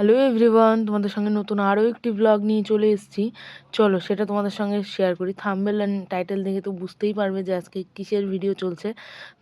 Hello everyone তোমাদের সঙ্গে নতুন আরও একটি ব্লগ নিয়ে চলে এসেছি। চলো সেটা তোমাদের সঙ্গে শেয়ার করি। থাম্বেল অ্যান্ড টাইটেল দেখে তো বুঝতেই পারবে যে আজকে কিসের ভিডিও চলছে।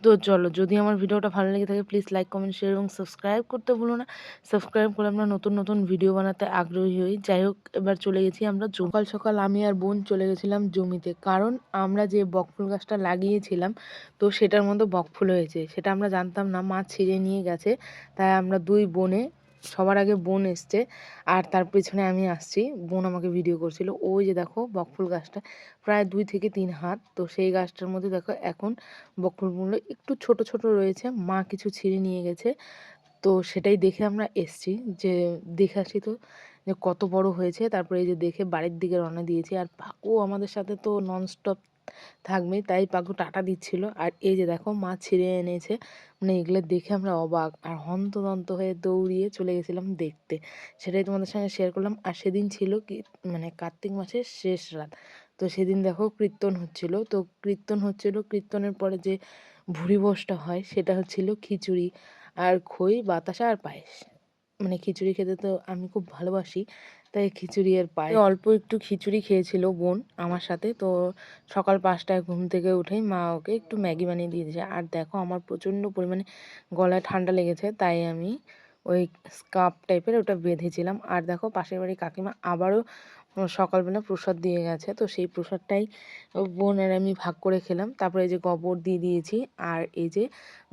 তো চলো, যদি আমার ভিডিওটা ভালো লেগে থাকে প্লিজ লাইক কমেন্ট শেয়ার এবং সাবস্ক্রাইব করতে ভুলো না। সাবস্ক্রাইব করে আমরা নতুন নতুন ভিডিও বানাতে আগ্রহী হই। যাই হোক, এবার চলে গেছি আমরা সকাল সকাল আমি আর বোন চলে গেছিলাম জমিতে। কারণ আমরা যে বকফুল গাছটা লাগিয়েছিলাম, তো সেটার মধ্যে বকফুল হয়েছে। সেটা আমরা জানতাম না, মা ছিঁড়ে নিয়ে গেছে। তাই আমরা দুই বোনে সবার আগে বোন এসছে আর তার পেছনে আমি আসছি। বোন আমাকে ভিডিও করছিল। ওই যে দেখো বকফুল গাছটা, প্রায় দুই থেকে তিন হাত। তো সেই গাছটার মধ্যে দেখো এখন বকফুলগুলো একটু ছোট ছোট রয়েছে। মা কিছু ছিঁড়ে নিয়ে গেছে। তো সেটাই দেখে আমরা এসছি যে দেখে আসি তো যে কত বড় হয়েছে। তারপরে এই যে দেখে বাড়ির দিকে রওনা দিয়েছি। আর পাকু আমাদের সাথে তো ননস্টপ থাকবে তাই পাকু টাটা দিচ্ছিল। আর এই যে দেখো, মা ছিঁড়ে এনেছে। মানে এগুলো দেখে আমরা অবাক। আর হন্তদন্ত হয়ে দৌড়িয়ে চলে গেছিলাম দেখতে। সেটাই তোমাদের সঙ্গে শেয়ার করলাম। আর সেদিন ছিল কি মানে কার্তিক মাসের শেষ রাত। তো সেদিন দেখো কীর্তন হচ্ছিল। তো কীর্তন হচ্ছিল, কীর্তনের পরে যে ভুড়ি বসটা হয়, সেটা হচ্ছিল খিচুড়ি। আর খই, বাতাসা আর পায়েস। মানে খিচুড়ি খেতে তো আমি খুব ভালোবাসি, তাই খিচুড়ি আর পায়ে অল্প একটু খিচুড়ি খেয়েছিল বোন আমার সাথে, তো সকাল পাঁচটায় ঘুম থেকে উঠেই মা ওকে একটু ম্যাগি বানিয়ে দিয়ে দিয়েছে। আর দেখো আমার প্রচণ্ড পরিমাণে গলায় ঠান্ডা লেগেছে, তাই আমি ওই স্কার্ফ টাইপের ওটা বেঁধেছিলাম। আর দেখো পাশের বাড়ি কাকিমা আবারও সকালবেলা প্রসাদ দিয়ে গেছে, তো সেই প্রসাদটাই বোন আর আমি ভাগ করে খেলাম। তারপরে এই যে গোবর দিয়ে দিয়েছি, আর এই যে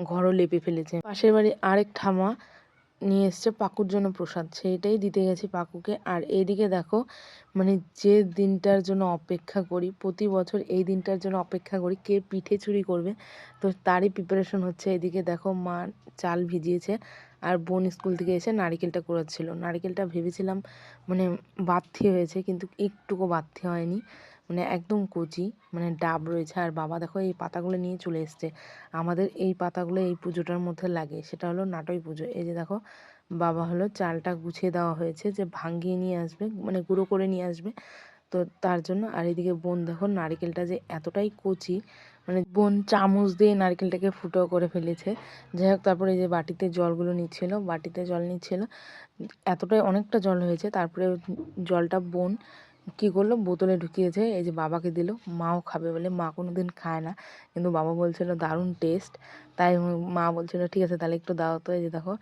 ঘরও লেপে ফেলেছে। পাশের বাড়ি আরেক ঠামা নিয়ে এসছে পাকুর জন্য প্রসাদ। সেইটাই দিতে গেছি পাকুকে। আর এইদিকে দেখো মানে যে দিনটার জন্য অপেক্ষা করি, প্রতি বছর এই দিনটার জন্য অপেক্ষা করি, কে পিঠে চুরি করবে, তো তারই প্রিপারেশন হচ্ছে। এদিকে দেখো মা চাল ভিজিয়েছে, আর বোন স্কুল থেকে এসে নারিকেলটা করাচ্ছিল নারিকেলটা ভেবেছিলাম মানে বাথি হয়েছে, কিন্তু একটুকু বাথি হয়নি। মানে একদম কচি মানে ডাব রয়েছে। আর বাবা দেখো এই পাতাগুলো নিয়ে চলে এসছে। আমাদের এই পাতাগুলো এই পুজোটার মধ্যে লাগে, সেটা হলো নাটই পুজো। এই যে দেখো, বাবা হলো চালটা গুছিয়ে দেওয়া হয়েছে যে ভাঙ্গিয়ে নিয়ে আসবে মানে গুঁড়ো করে নিয়ে আসবে। তো তার জন্য আর এদিকে বোন দেখো নারকেলটা যে এতটাই কচি মানে বোন চামচ দিয়ে নারকেলটাকে ফুটো করে ফেলেছে। যাই হোক, তারপরে এই যে বাটিতে জলগুলো নিচ্ছিল, বাটিতে জল নিচ্ছিল। এতটাই অনেকটা জল হয়েছে, তারপরে জলটা বোন কী করল? বোতলে ঢুকিয়েছে এই যে বাবাকে দিল। মাও খাবে বলে, মা কোনো দিন খায় না। কিন্তু বাবা বলছিল, দারুণ টেস্ট তাই মা বলছিল, ঠিক আছে, তাহলে একটু দাও তো। এই যে দেখো,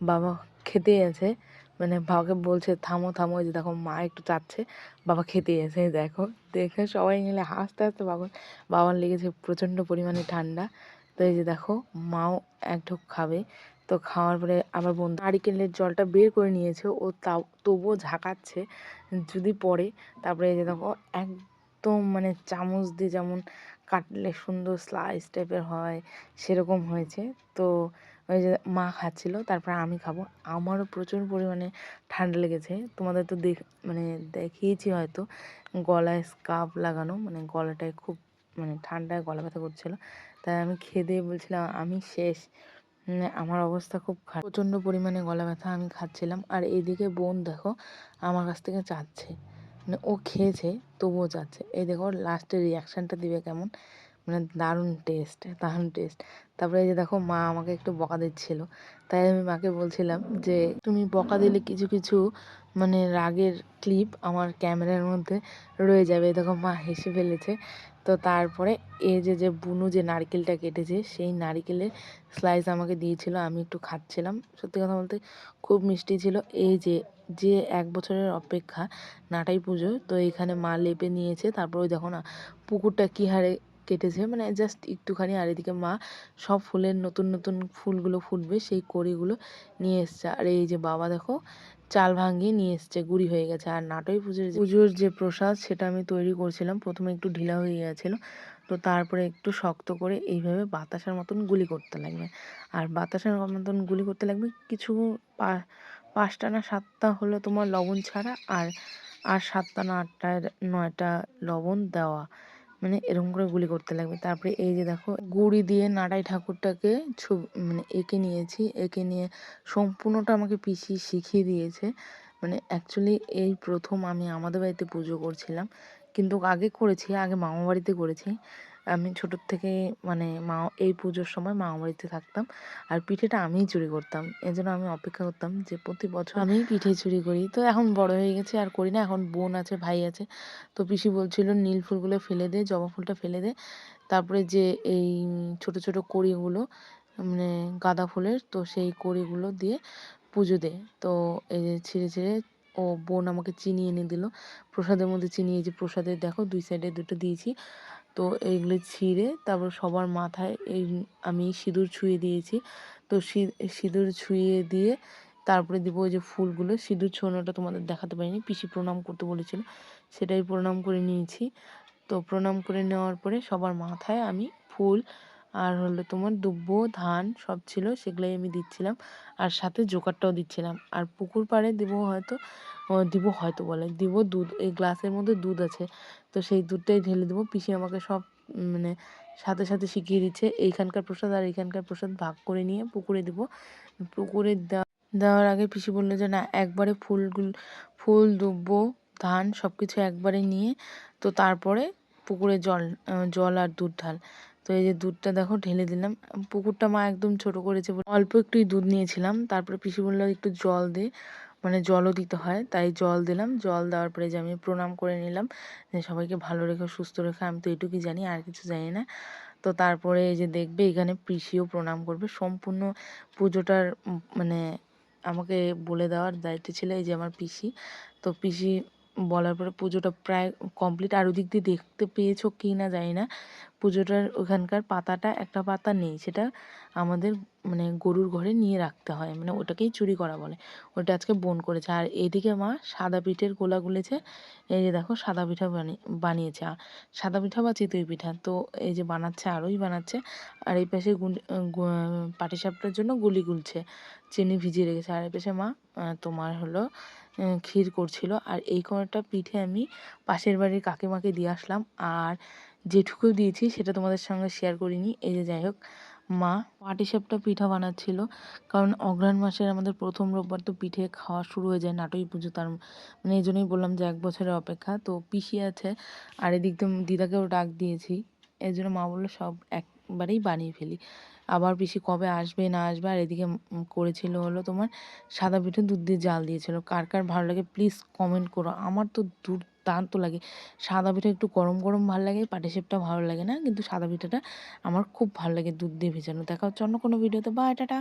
বাবা খেতে আছে। মানে বাবাকে বলছে, থামো থামো। এই যে দেখো, মা একটু চাচ্ছে, বাবা খেতে এসে দেখো, দেখে সবাই মিলে হাসতে হাসতে বাবা, বাবার লেগেছে প্রচণ্ড পরিমাণে ঠান্ডা। তো এই যে দেখো, মাও এক ঢোক খাবে। তো খাওয়ার পরে আবার বন্ধু নারিকেলের জলটা বের করে নিয়েছে, ও তাও তবুও ঝাঁকাচ্ছে, যদি পড়ে, তারপরে যে দেখো, একদম মানে চামচ দিয়ে যেমন কাটলে সুন্দর স্লাইস টাইপের হয়, সেরকম হয়েছে। তো ওই যে মা খাচ্ছিল, তারপরে আমি খাব। আমারও প্রচুর পরিমাণে ঠান্ডা লেগেছে। তোমাদের তো দেখ মানে দেখিয়েছি হয়তো, গলায় স্কার্ফ লাগানো মানে গলাটায় খুব মানে ঠান্ডায় গলা ব্যথা করছিল। তাই আমি খেয়ে দিয়ে বলছিলাম, আমি শেষ। আমার অবস্থা খুব খারাপ। প্রচণ্ড পরিমাণে গলা ব্যথা আমি খাচ্ছিলাম। আর এদিকে বোন দেখো, আমার কাছ থেকে চাচ্ছে। মানে ও খেয়েছে, তবুও চাচ্ছে। এই দেখো লাস্টের রিয়াকশানটা দিবে কেমন? মানে দারুণ টেস্ট দারুণ টেস্ট তারপরে এই যে দেখো, মা আমাকে একটু বকা দিচ্ছিল। তাই আমি মাকে বলছিলাম যে, তুমি বকা দিলে কিছু কিছু মানে রাগের ক্লিপ আমার ক্যামেরার মধ্যে রয়ে যাবে। দেখো, মা হেসে ফেলেছে। তো তারপরে এই যে যে বুনু যে নারকেলটা কেটেছে, সেই নারকেলের স্লাইস আমাকে দিয়েছিল, আমি একটু খাচ্ছিলাম। সত্যি কথা বলতে খুব মিষ্টি ছিল। এই যে যে এক বছরের অপেক্ষা নাটাই পুজো, তো এখানে মা লেপে নিয়েছে, তারপর ওই দেখো না, পুকুরটা কী হারে কেটেছে। মানে জাস্ট একটুখানি আর এদিকে মা সব ফুলের নতুন নতুন ফুলগুলো ফুটবে, সেই কড়িগুলো নিয়ে এসছে। আর এই যে বাবা দেখো, চাল ভাঙিয়ে নিয়ে এসছে, গুড়ি হয়ে গেছে। আর নাটই পুজোর পুজোর যে প্রসাদ, সেটা আমি তৈরি করছিলাম। প্রথমে একটু ঢিলা হয়ে গেছিল, তো তারপরে একটু শক্ত করে এইভাবে বাতাসার মতন গুলি করতে লাগবে। আর বাতাসার মতন গুলি করতে লাগবে, কিছু পাঁচটা না সাতটা হলো তোমার লবণ ছাড়া, আর আর সাতটা না আটটা নয়টা লবণ দেওয়া। মানে এরকম করে গুলি করতে লাগবে। তারপরে এই যে দেখো, গুড়ি দিয়ে নাড়াই ঠাকুরটাকে ছবি মানে এঁকে নিয়েছি। এঁকে নিয়ে সম্পূর্ণটা আমাকে পিসি শিখিয়ে দিয়েছে। মানে অ্যাকচুয়ালি এই প্রথম আমি আমাদের বাড়িতে পুজো করছিলাম। কিন্তু আগে করেছি, আগে মামা বাড়িতে করেছি। আমি ছোটোর থেকে মানে মা, এই পুজোর সময় মামা বাড়িতে থাকতাম। আর পিঠেটা আমিই চুরি করতাম। এই জন্য আমি অপেক্ষা করতাম যে প্রতি বছর আমি পিঠে চুরি করি। তো এখন বড় হয়ে গেছে, আর করি না। এখন বোন আছে, ভাই আছে। তো পিসি বলছিল, নীল ফুলগুলো ফেলে দে, জবা ফুলটা ফেলে দে। তারপরে যে এই ছোট ছোট কড়িগুলো মানে গাঁদা ফুলের, তো সেই কড়িগুলো দিয়ে পুজো দে। তো এই যে ছিঁড়ে ছিঁড়ে ও বোন আমাকে চিনি এনে দিল। প্রসাদের মধ্যে চিনি এই যে প্রসাদের দেখো দুই সাইডে দুটো দিয়েছি। তো এইগুলো ছিঁড়ে তারপর সবার মাথায় এই আমি সিঁদুর ছুঁয়ে দিয়েছি। তো সিঁদুর ছুঁয়ে দিয়ে তারপরে দেবো ওই যে ফুলগুলো। সিঁদুর ছোঁয়ানোটা তোমাদের দেখাতে পারিনি, পিসি প্রণাম করতে বলেছিল। সেটাই প্রণাম করে নিয়েছি। তো প্রণাম করে নেওয়ার পরে সবার মাথায় আমি ফুল আর হলো তোমার দুব্ব, ধান সব ছিল, সেগুলোই আমি দিচ্ছিলাম। আর সাথে জোকারটাও দিচ্ছিলাম। আর পুকুর পাড়ে দেবো হয়তো দিব হয়তো বলে, দিব দুধ, এই গ্লাসের মধ্যে দুধ আছে। তো সেই দুধটাই ঢেলে দেবো। পিসি আমাকে সব মানে সাথে সাথে শিখিয়ে দিচ্ছে, এইখানকার প্রসাদ আর এইখানকার প্রসাদ ভাগ করে নিয়ে পুকুরে দেবো। পুকুরে দেওয়া দেওয়ার আগে পিসি বলল যে, না, একবারে ফুলগুলো, ফুল, দুব্ব, ধান সব কিছু একবারে নিয়ে, তো তারপরে পুকুরে জল জল আর দুধ ঢাল। তো এই যে দুধটা দেখো ঢেলে দিলাম। পুকুরটা মা একদম ছোট করেছে অল্প একটুই দুধ নিয়েছিলাম। তারপরে পিসি বলল একটু জল দে মানে জলও দিতে হয়। তাই জল দিলাম। জল দেওয়ার পরে যে আমি প্রণাম করে নিলাম, যে সবাইকে ভালো রেখে, সুস্থ রেখে, আমি তো এটুকুই জানি, আর কিছু জানি না। তো তারপরে এই যে দেখবে, এখানে পিসিও প্রণাম করবে। সম্পূর্ণ পুজোটার মানে আমাকে বলে দেওয়ার দায়িত্ব ছিল এই যে আমার পিসি। তো পিসি বলার পরে পুজোটা প্রায় কমপ্লিট আর ওদিক দিয়ে দেখতে পেয়েছ কি না জানি না। পুজোটার ওখানকার পাতাটা, একটা পাতা নেই। সেটা আমাদের মানে গরুর ঘরে নিয়ে রাখতে হয়। মানে ওটাকেই চুরি করা বলে। ওটা আজকে বোন করেছে। আর এদিকে মা সাদা পিঠের গোলা গুলেছে। এই যে দেখো সাদা পিঠা বানিয়ে বানিয়েছে। সাদা পিঠা বা চিতই পিঠা। তো এই যে বানাচ্ছে, আরোই বানাচ্ছে। আর এই পাশে পাটিসাপটার জন্য গুলি গুলছে। চিনি ভিজিয়ে রেখেছে। আর এই পাশে মা তোমার হলো ক্ষীর করছিল। আর এই কোনোটা পিঠে আমি পাশের বাড়ির কাকিমাকে দিয়ে আসলাম। আর যেটুকু দিয়েছি সেটা তোমাদের সঙ্গে শেয়ার করিনি। এই যে যাই হোক মা পাটিসাপটা পিঠা বানাচ্ছিল। কারণ অঘ্রাণ মাসের আমাদের প্রথম রোববার তো পিঠে খাওয়া শুরু হয়ে যায় নাটই পুজো, তার মানে এই জন্যই বললাম যে এক বছরের অপেক্ষা। তো পিসি আছে, আর এদিক দিয়ে দিদাকেও ডাক দিয়েছি। এই জন্য মা বলল, সব একবারেই বানিয়ে ফেলি। আবার পিসি কবে আসবে, না আসবে? আর এদিকে করেছিল হলো তোমার সাদা পিঠে দুধ দিয়ে জাল দিয়েছিল। কার কার ভালো লাগে প্লিজ কমেন্ট করো। আমার তো দুর্দান্ত লাগে। সাদা পিঠা একটু গরম গরম ভালো লাগে পাটিসাপটা ভালো লাগে না। কিন্তু সাদা পিঠাটা আমার খুব ভালো লাগে দুধ দিয়ে ভেজানো। দেখা হচ্ছে অন্য কোনো ভিডিওতে বা এটা